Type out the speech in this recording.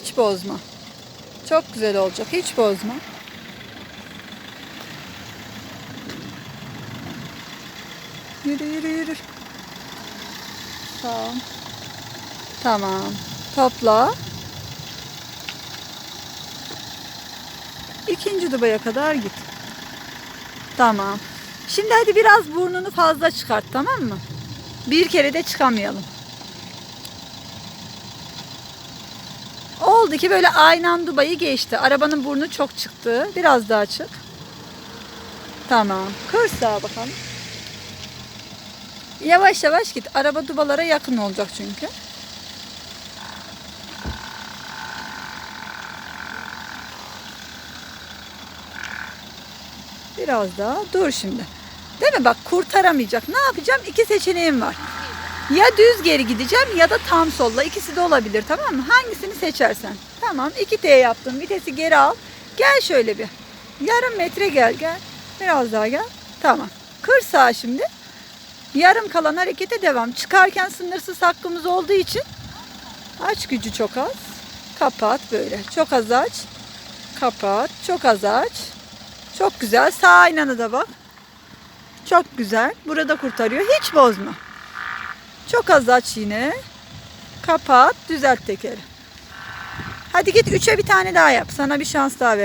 Hiç bozma. Çok güzel olacak. Hiç bozma. Yürü yürü yürü. Ol. Tamam. Topla. İkinci dubaya kadar git. Tamam. Şimdi hadi biraz burnunu fazla çıkart tamam mı? Bir kere de çıkamayalım. Oldu ki böyle aynen dubayı geçti. Arabanın burnu çok çıktı. Biraz daha çık. Tamam. Kır sağa bakalım. Yavaş yavaş git. Araba dubalara yakın olacak çünkü. Biraz daha. Dur şimdi. Değil mi? Bak kurtaramayacak. Ne yapacağım? İki seçeneğim var. Ya düz geri gideceğim ya da tam solla. İkisi de olabilir tamam mı? Hangisini seçersen. Tamam 2T yaptım. Vitesi geri al. Gel şöyle bir. Yarım metre gel gel. Biraz daha gel. Tamam. Kır sağa şimdi. Yarım kalan harekete devam. Çıkarken sınırsız hakkımız olduğu için aç gücü çok az. Kapat böyle. Çok az aç. Kapat. Çok az aç. Çok güzel. Sağ aynana da bak. Çok güzel. Burada kurtarıyor. Hiç bozma. Çok az aç yine. Kapat. Düzelt tekeri. Hadi git üçe bir tane daha yap. Sana bir şans daha ver.